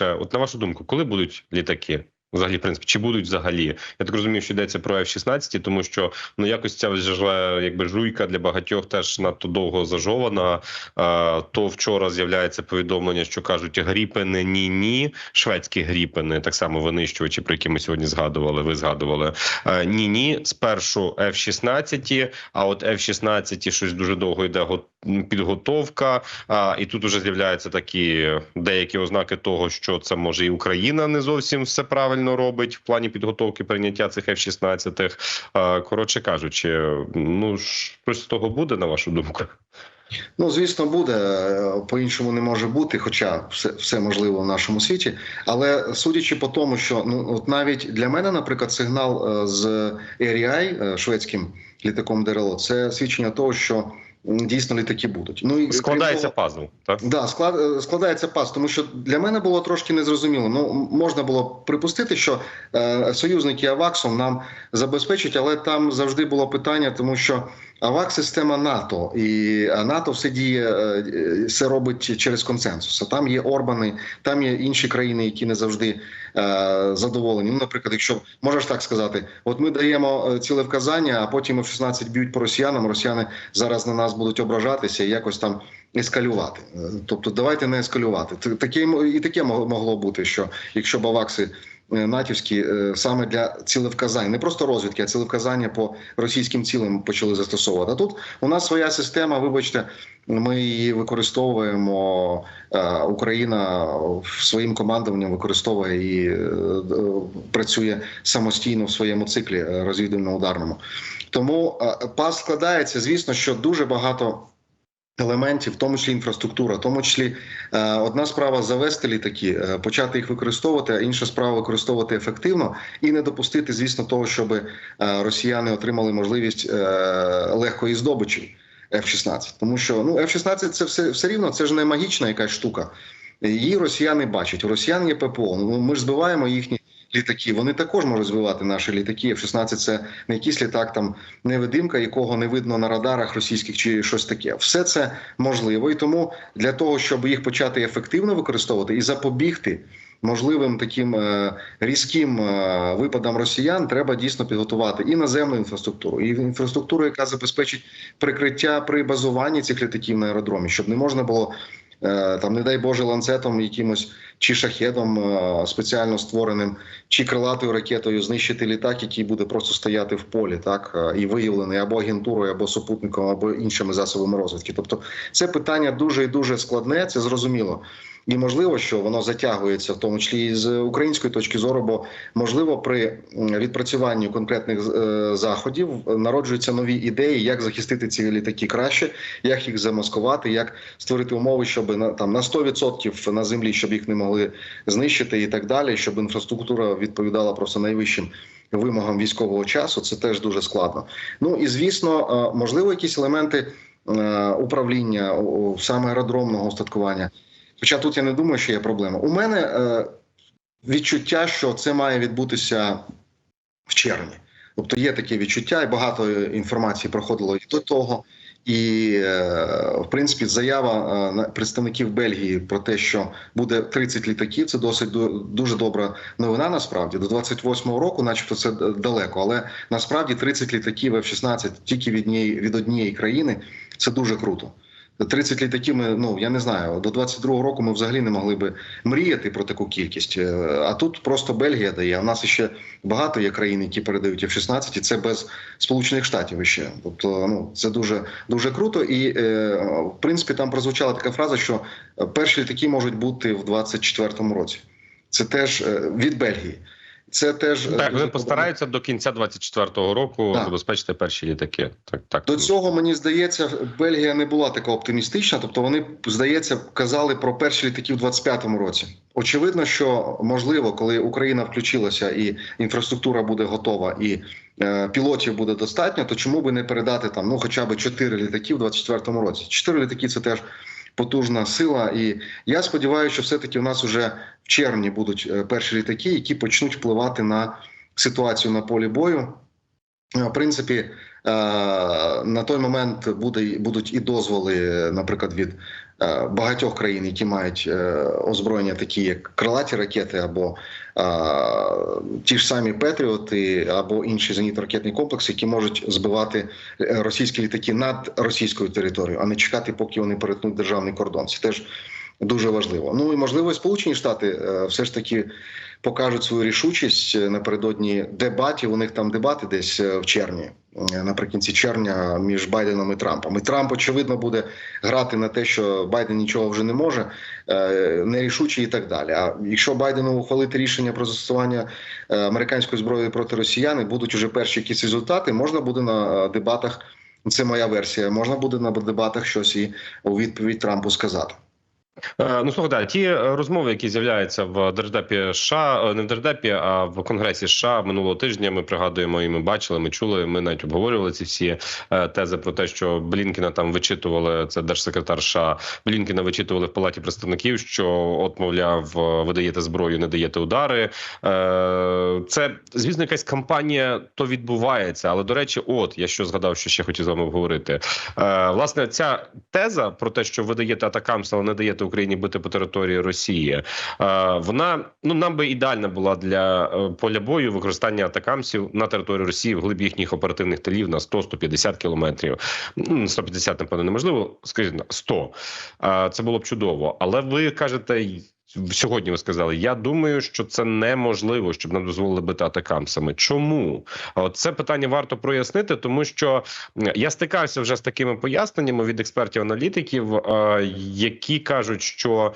от на вашу думку, коли будуть літаки? Взагалі, в принципі, чи будуть взагалі? Я так розумію, що йдеться про F-16, тому що ну якось ця вже якби жуйка для багатьох теж надто довго зажована. А, то вчора з'являється повідомлення, що кажуть гріпени ні, ні, шведські гріпени, так само винищувачі, про які ми сьогодні згадували. Ви згадували ні, ні. Спершу F-16, а от F-16 щось дуже довго йде підготовка. А, і тут уже з'являються такі деякі ознаки того, що це може і Україна не зовсім все правильно робить в плані підготовки прийняття цих F-16. А, коротше кажучи, ну щось з того буде на вашу думку. Ну, звісно, буде по-іншому не може бути, хоча все, все можливо в нашому світі. Але судячи по тому, що ну от навіть для мене, наприклад, сигнал е, з ARI, е, шведським літаком ДРЛО, це свідчення того, що дійсно літаки будуть. Ну і Складається того- пазл, так? Да, склад е, складається пазл, тому що для мене було трошки незрозуміло. Ну можна було припустити, що е, союзники Аваксом нам забезпечать, але там завжди було питання, тому що Авак система НАТО, і НАТО все діє, е, е, все робить через консенсус. А Там є Орбани, там є інші країни, які не завжди е, задоволені. Ну, наприклад, якщо можеш так сказати, от ми даємо е, ціле вказання, а потім F-16 б'ють по росіянам. Росіяни зараз на нас будуть ображатися і якось там ескалювати. Е, Тобто, давайте не ескалювати. Таке і таке могло- бути, що якщо б авакси е, натівські е, саме для цілевказань, не просто розвідки, а цілевказання по російським цілям почали застосовувати. А тут у нас своя система. Вибачте, ми її використовуємо. е, Україна своїм командуванням використовує і е, е, працює самостійно в своєму циклі е, розвідувально-ударному. Тому е, пас складається, звісно, що дуже багато. Елементів, в тому числі інфраструктура, в тому числі е, одна справа завести літаки, е, почати їх використовувати, а інша справа використовувати ефективно і не допустити, звісно, того, щоб е, росіяни отримали можливість легкої здобичі F-16. Тому що ну F-16 це все, все рівно, це ж не магічна якась штука. Її росіяни бачать. У росіян є ППО. Ну ми ж збиваємо їхні літаки. Вони також можуть збивати наші літаки. F-16 це не якийсь літак, там невидимка, якого не видно на радарах російських чи щось таке. Все це можливо, і тому для того, щоб їх почати ефективно використовувати і запобігти. Можливим таким е, різким е, випадам росіян треба дійсно підготувати і наземну інфраструктуру, і інфраструктуру, яка забезпечить прикриття при базуванні цих літаків на аеродромі, щоб не можна було е, там, не дай Боже, ланцетом якимось чи шахедом е, спеціально створеним, чи крилатою ракетою знищити літак, який буде просто стояти в полі, так е, і виявлений або агентурою, або супутником, або іншими засобами розвідки. Тобто, це питання дуже і дуже складне, це зрозуміло. І можливо, що воно затягується, в тому числі і з української точки зору, бо можливо при відпрацюванні конкретних е, заходів народжуються нові ідеї, як захистити ці літаки краще, як їх замаскувати, як створити умови, щоб на там на 100% на землі, щоб їх не могли знищити, і так далі, щоб інфраструктура відповідала просто найвищим вимогам військового часу. Це теж дуже складно. Ну і звісно, е, можливо, якісь елементи е, управління саме аеродромного устаткування. Хоча тут я не думаю, що є проблема. У мене е, відчуття, що це має відбутися в червні. Тобто є таке відчуття, і багато інформації проходило і до того. І е, в принципі заява е, представників Бельгії про те, що буде 30 літаків, це досить ду- дуже добра новина. Насправді до 28-го року, начебто, це далеко, але насправді 30 літаків F-16 тільки від однієї від однієї країни це дуже круто. 30 літаків. Ми ну я не знаю. До 22-го року ми взагалі не могли би мріяти про таку кількість. Е, А тут просто Бельгія дає. В нас ще багато є країн, які передають F-16, і це без Сполучених Штатів ще. Тобто, ну це дуже дуже круто. І е, в принципі там прозвучала така фраза, що перші літаки можуть бути в 24-му році. Це теж е, від Бельгії. Це теж е, Так, дуже ви постараються до кінця 24-го року Так. забезпечити перші літаки. Так, так. До цього мені здається, Бельгія не була така оптимістична. Тобто, вони здається казали про перші літаки в 25-му році. Очевидно, що можливо, коли Україна включилася і інфраструктура буде готова, і е, пілотів буде достатньо, то чому би не передати там ну хоча б 4 літаки в 24-му році? 4 літаки це теж потужна сила. І я сподіваюся, що все-таки у нас вже в червні будуть е, перші літаки, які почнуть впливати на ситуацію на полі бою. Е, В принципі, е, на той момент буде, будуть і дозволи, наприклад, від багатьох країн, які мають озброєння, такі як крилаті ракети, або ті ж самі Петріоти, або інші зенітно-ракетні комплекси, які можуть збивати е, російські літаки над російською територією, а не чекати, поки вони перетнуть державний кордон. Це теж дуже важливо. Ну і можливо, Сполучені Штати е, все ж таки покажуть свою рішучість е, напередодні дебатів. У них там дебати десь е, в червні, наприкінці червня, між Байденом і Трампом. І Трамп, очевидно, буде грати на те, що Байден нічого вже не може, нерішучий і так далі. А якщо Байдену ухвалити рішення про застосування американської зброї проти росіян, і будуть уже перші якісь результати, можна буде на дебатах. Це моя версія. Можна буде на дебатах щось і у відповідь Трампу сказати. Е, Ну слухайте, ті е, розмови, які з'являються в держдепі США, е, не в держдепі, а в Конгресі США минулого тижня. Ми пригадуємо, і ми бачили, ми чули. Ми навіть обговорювали ці всі тези про те, що Блінкіна там вичитували. Це держсекретар США Блінкіна вичитували в палаті представників, що от мовляв, ви даєте зброю, не даєте удари. Це звісно, якась кампанія то відбувається. Але до речі, от я що згадав, що ще хотів з вами обговорити. Власне, ця теза про те, що ви даєте атакамс, але не даєте Україні бити по території Росії. е, Вона ну нам би ідеальна була для е, поля бою використання атакамсів на території Росії в глиб їхніх оперативних талів на 100-150 кілометрів. Ну, 150, напевно, неможливо. Скажіть на 100. Е, Це було б чудово. Але ви кажете. Сьогодні ви сказали, я думаю, що це неможливо, щоб нам дозволили бити атакамсами. Чому? Це питання варто прояснити, тому що я стикався вже з такими поясненнями від експертів-аналітиків, е, які кажуть, що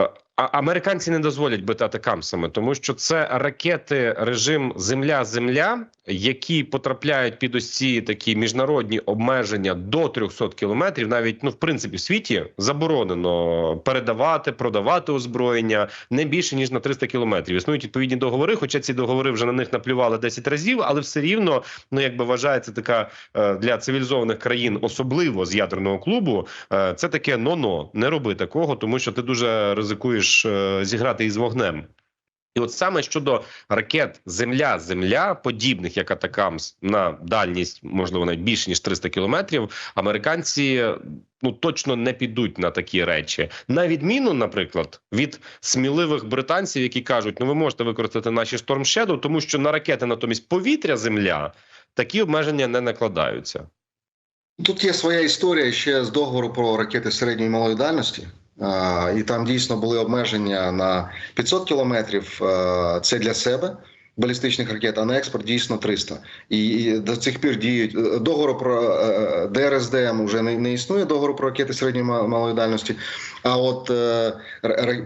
е, американці не дозволять бити атакамсами, тому що це ракети режим Земля-Земля, які потрапляють під ось ці такі міжнародні обмеження до 300 кілометрів. Навіть ну в принципі в світі заборонено передавати, продавати озброєння не більше ніж на 300 кілометрів. Існують відповідні договори, хоча ці договори вже на них наплювали 10 разів, але все рівно ну якби вважається така е, для цивілізованих країн, особливо з ядерного клубу. е, Це таке но-но, не роби такого, тому що ти дуже ризикуєш е, зіграти із вогнем. І от саме щодо ракет Земля-Земля, подібних як Атакамс на дальність, можливо, навіть більше ніж 300 кілометрів, американці ну точно не підуть на такі речі. На відміну, наприклад, від сміливих британців, які кажуть, ну ви можете використати наші Storm Shadow, тому що на ракети натомість повітря-Земля такі обмеження не накладаються. Тут є своя історія ще з договору про ракети середньої і малої дальності. І там дійсно були обмеження на 500 кілометрів. Це для себе балістичних ракет, а на експорт дійсно 300. І, до цих пір діють е, договору про е, ДРСДМ вже не, існує договору про ракети середньої малої дальності. А от е,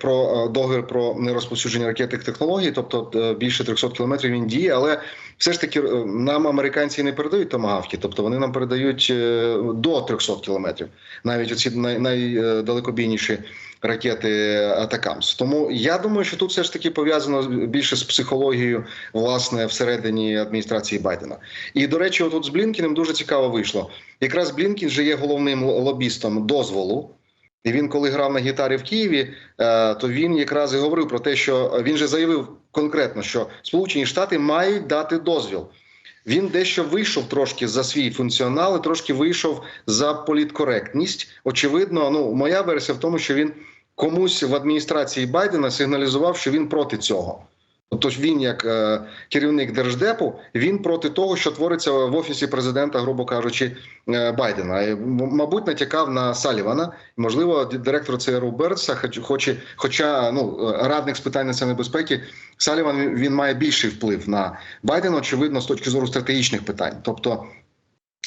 про е, договір про нерозповсюдження ракетних технологій, тобто е, більше 300 кілометрів він діє, але все ж таки е, нам американці не передають томагавки, тобто вони нам передають е, до 300 кілометрів, навіть оці найдалекобійніші ракети Атакамс. Тому я думаю, що тут все ж таки пов'язано більше з психологією власне всередині адміністрації Байдена. І до речі, отут з Блінкіним дуже цікаво вийшло. Якраз Блінкін же є головним лобістом дозволу. І він, коли грав на гітарі в Києві, е, то він якраз і говорив про те, що він же заявив конкретно, що Сполучені Штати мають дати дозвіл. Він дещо вийшов трошки за свій функціонал, і трошки вийшов за політкоректність. Очевидно, ну моя версія в тому, що він комусь в адміністрації Байдена сигналізував, що він проти цього. Тож він, як е, керівник держдепу, він проти того, що твориться в офісі президента, грубо кажучи, е, Байдена. І, мабуть, натякав на Салівана. Можливо, директор ЦРУ Бернса, хоч, хоче, хоча ну е, радник з питань національної безпеки, Саліван він має більший вплив на Байдена, очевидно, з точки зору стратегічних питань. Тобто.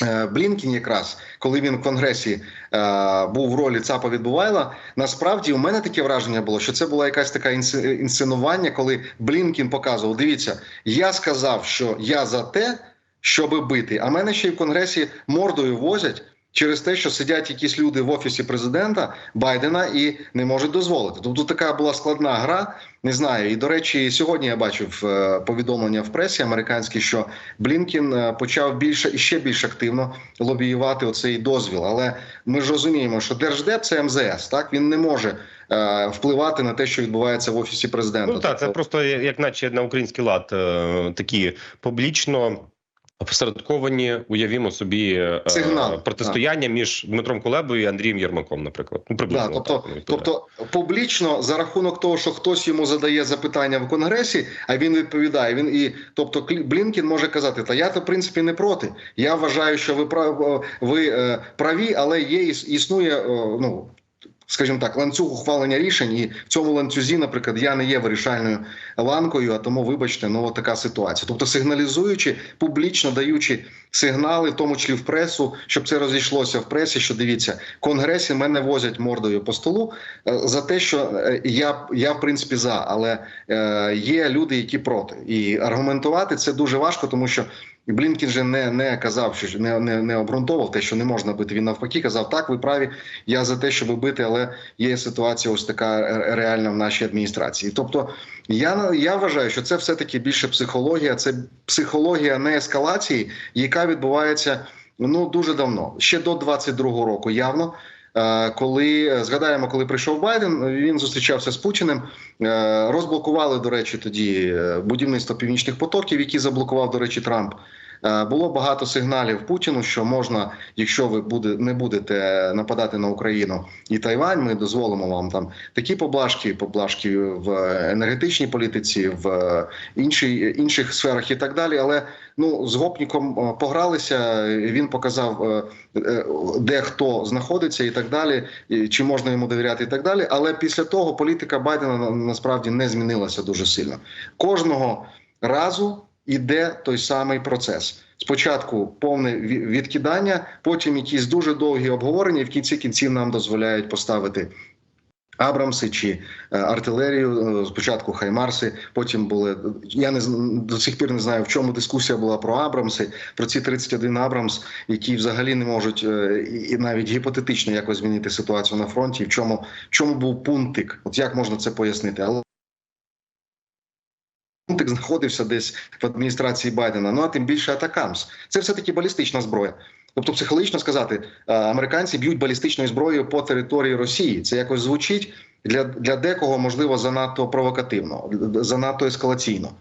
Е, Блінкін, якраз коли він в конгресі е, був в ролі ЦАПа відбувайла, насправді у мене таке враження було, що це була якась така інсценування, коли Блінкін показував: дивіться, я сказав, що я за те, щоб бити. А мене ще й в конгресі мордою возять через те, що сидять якісь люди в офісі президента Байдена і не можуть дозволити. Тобто така була складна гра. Не знаю. І до речі, сьогодні я бачив е, повідомлення в пресі американській, що Блінкін е, почав більше і ще більш активно лобіювати оцей дозвіл. Але ми ж розуміємо, що держдеп це МЗС. Так він не може е, впливати на те, що відбувається в офісі президента. Ну так, це Тобто- просто як, наче на український лад, такі публічно Опосередковані, уявімо собі е, Сигнал, протистояння між Дмитром Кулебою і Андрієм Єрмаком, наприклад. Ну, приблизно Да, тобто, так тобто публічно за рахунок того, що хтось йому задає запитання в конгресі, а він відповідає. Він і тобто Блінкін може казати: Та я то в принципі не проти. Я вважаю, що ви прав, ви е, праві, але є іс- існує е, ну. Скажімо так, ланцюг ухвалення рішень, і в цьому ланцюзі, наприклад, я не є вирішальною ланкою, а тому, вибачте, ну така ситуація. Тобто, сигналізуючи, публічно даючи сигнали, в тому числі в пресу, щоб це розійшлося в пресі. Що дивіться, конгресі мене возять мордою по столу е, за те, що е, я, я в принципі за, але е, є люди, які проти, і аргументувати це дуже важко, тому що. Блінкін же не, не казав, що не, не, не обґрунтовував те, що не можна бити. Він навпаки казав, так, ви праві, я за те, щоб бити, але є ситуація ось така реальна в нашій адміністрації. Тобто, я, я вважаю, що це все-таки більше психологія, це психологія не ескалації, яка відбувається ну дуже давно, ще до 22-го року, явно. Е, Коли згадаємо, коли прийшов Байден, він зустрічався з Путіним. Е, Розблокували, до речі, тоді е, будівництво північних потоків, які заблокував, до речі, Трамп. Е, Було багато сигналів Путіну, що можна, якщо ви буде, не будете нападати на Україну і Тайвань, ми дозволимо вам там такі поблажки, поблажки в енергетичній політиці, в іншій, інших сферах і так далі. Але ну з гопніком е, погралися. Він показав, е, е, де хто знаходиться, і так далі, і чи можна йому довіряти, і так далі. Але після того політика Байдена насправді не змінилася дуже сильно. Кожного разу іде той самий процес. Спочатку повне відкидання, потім якісь дуже довгі обговорення, і в кінці кінців нам дозволяють поставити. Абрамси чи е, артилерію е, спочатку Хаймарси, потім були я не до сих пір не знаю в чому дискусія була про Абрамси, про ці 31 Абрамс, які взагалі не можуть е, і навіть гіпотетично якось змінити ситуацію на фронті. В чому в чому був пунктик? От як можна це пояснити? Але пунктик знаходився десь в адміністрації Байдена. Ну а тим більше Атакамс. Це все таки балістична зброя. Тобто, психологічно сказати, е, американці б'ють балістичною зброєю по території Росії. Це якось звучить для, для декого, можливо, занадто провокативно, занадто ескалаційно.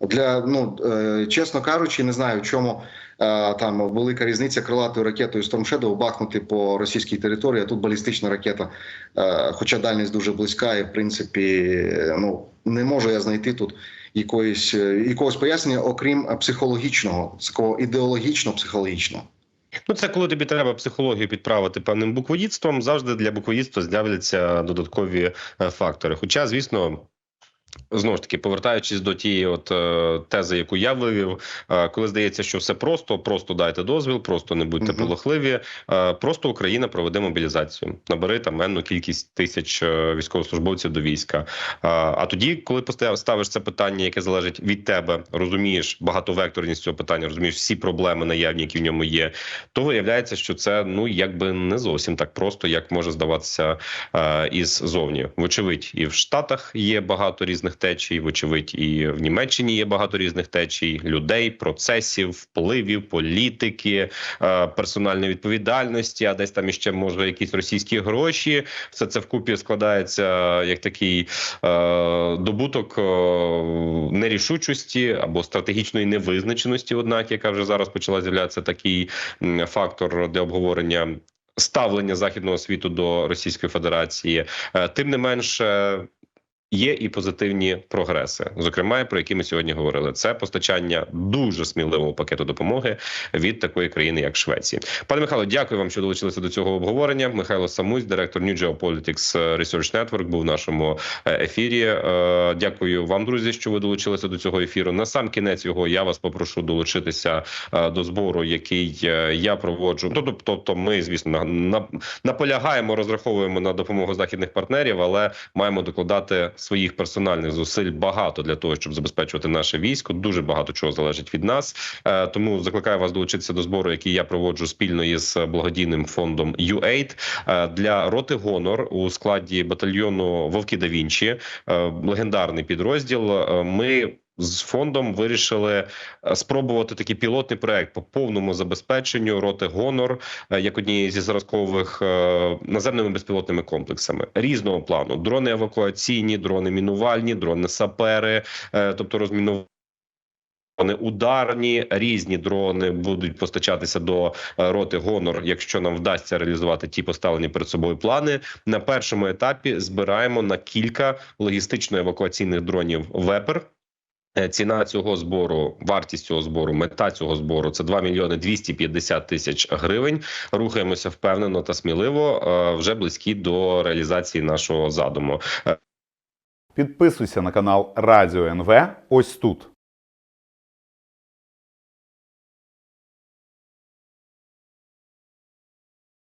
Для ну е, чесно кажучи, не знаю, чому е, там велика різниця крилатою ракетою Storm Shadow бахнути по російській території. А тут балістична ракета, хоча дальність дуже близька, і в принципі, ну не можу я знайти тут якоїсь якогось пояснення, окрім психологічного, такого ідеологічно-психологічного. Ну, це коли тобі треба психологію підправити певним буквоїдством, завжди для буквоїдства з'являться додаткові е, фактори. Хоча, звісно. Знову ж таки, повертаючись до тієї от е, тези, яку я вивів, е, коли здається, що все просто, просто дайте дозвіл, просто не будьте Мгм. полохливі. Е, просто Україна проведе мобілізацію, набери там енну кількість тисяч е, військовослужбовців до війська. Е, а тоді, коли постав- ставиш це питання, яке залежить від тебе, розумієш багатовекторність цього питання, розумієш всі проблеми наявні, які в ньому є, то виявляється, що це ну якби не зовсім так просто, як може здаватися е, із зовні. Вочевидь, і в Штатах є багато різних течій. Вочевидь, і в Німеччині є багато різних течій, людей, процесів, впливів, політики, е, персональної відповідальності. А десь там іще може якісь російські гроші. Все це вкупі складається як такий е, добуток е, нерішучості або стратегічної невизначеності. Однак, яка вже зараз почала з'являтися такий фактор для обговорення. Ставлення західного світу до Російської Федерації, Е, тим не менше. Є і позитивні прогреси, зокрема про які ми сьогодні говорили. Це постачання дуже сміливого пакету допомоги від такої країни, як Швеція. Пане Михайло, дякую вам, що долучилися до цього обговорення. Михайло Самусь, директор New Geopolitics Research Network, був в нашому е, ефірі. Е, Дякую вам, друзі, що ви долучилися до цього ефіру. На сам кінець його я вас попрошу долучитися е, до збору, який я проводжу. Тобто, тобто, ми, звісно, на, наполягаємо, розраховуємо на допомогу західних партнерів, але маємо докладати своїх персональних зусиль багато для того, щоб забезпечувати наше військо. Дуже багато чого залежить від нас. Е, Тому закликаю вас долучитися до збору, який я проводжу спільно із благодійним фондом U8 е, для роти Гонор у складі батальйону Вовки да Вінчі, е, легендарний підрозділ. Ми з фондом вирішили е, спробувати такий пілотний проект по повному забезпеченню роти Гонор е, як однієї зі зразкових е, наземними безпілотними комплексами різного плану: дрони евакуаційні, дрони мінувальні, дрони сапери, тобто розмінування. дрони ударні, різні дрони будуть постачатися до роти Гонор, якщо нам вдасться реалізувати ті поставлені перед собою плани. На першому етапі збираємо на кілька логістично-евакуаційних дронів Вепер. Е, Ціна цього збору, вартість цього збору, мета цього збору це 2 мільйони 250 тисяч гривень. Рухаємося впевнено та сміливо, е, вже близькі до реалізації нашого задуму. Підписуйся на канал Радіо НВ ось тут.